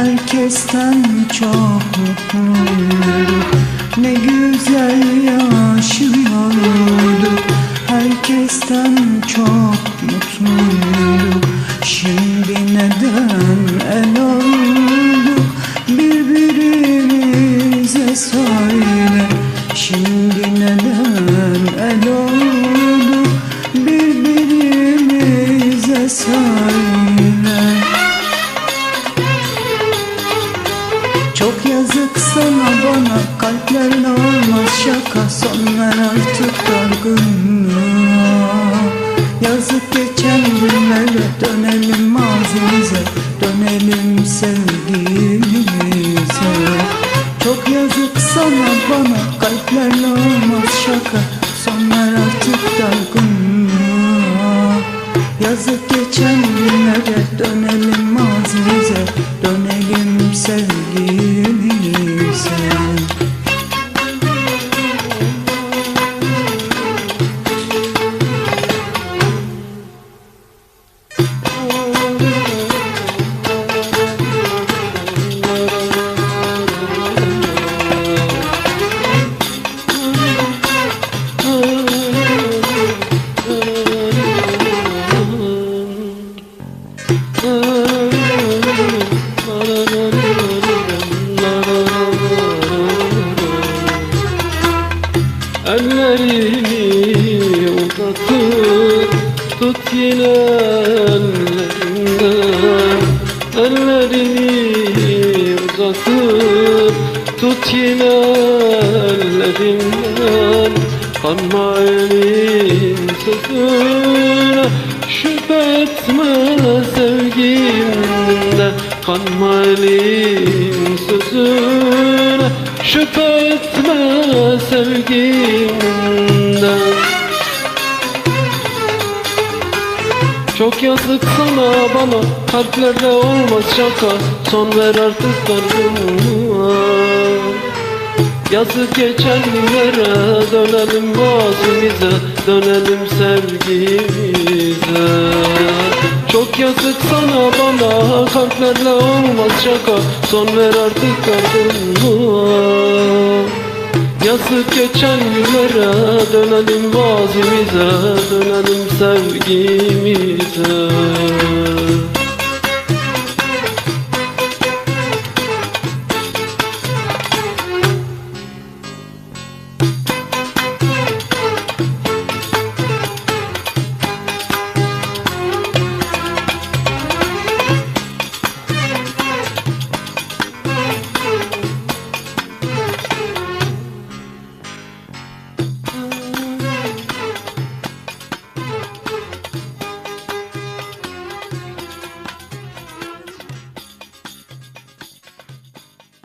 Herkesten çok mutluyduk Ne güzel yaşıyorduk Herkesten çok mutluyduk Şimdi neden el olduk Birbirimize söyle. Şimdi neden kalplerle olmaz şaka Son ver artık dargınlığa. Yazık geçen günlere dönelim mazimize Dönelim sevgimize Çok yazık sana bana kalplerle olmaz şaka Son ver artık dargınlığa. Yazık geçen günlere dönelim mazimize tut yine ellerinden Ellerini uzatıp tut yine ellerinden Kanma elin sözüne. Şüphe etme sevgimde Kanma elin sözüne. Şüphe etme sevgimden Çok yazık sana bana Kalplerde olmaz şaka. Son ver artık dargınlığa Yazık geçen günlere Dönelim vazimize Dönelim sevgimize. Çok yazık sana bana Kalplerle olmaz şaka. Son ver artık dargınlığa Yazık geçen günlere dönelim vazimize Dönelim sevgimize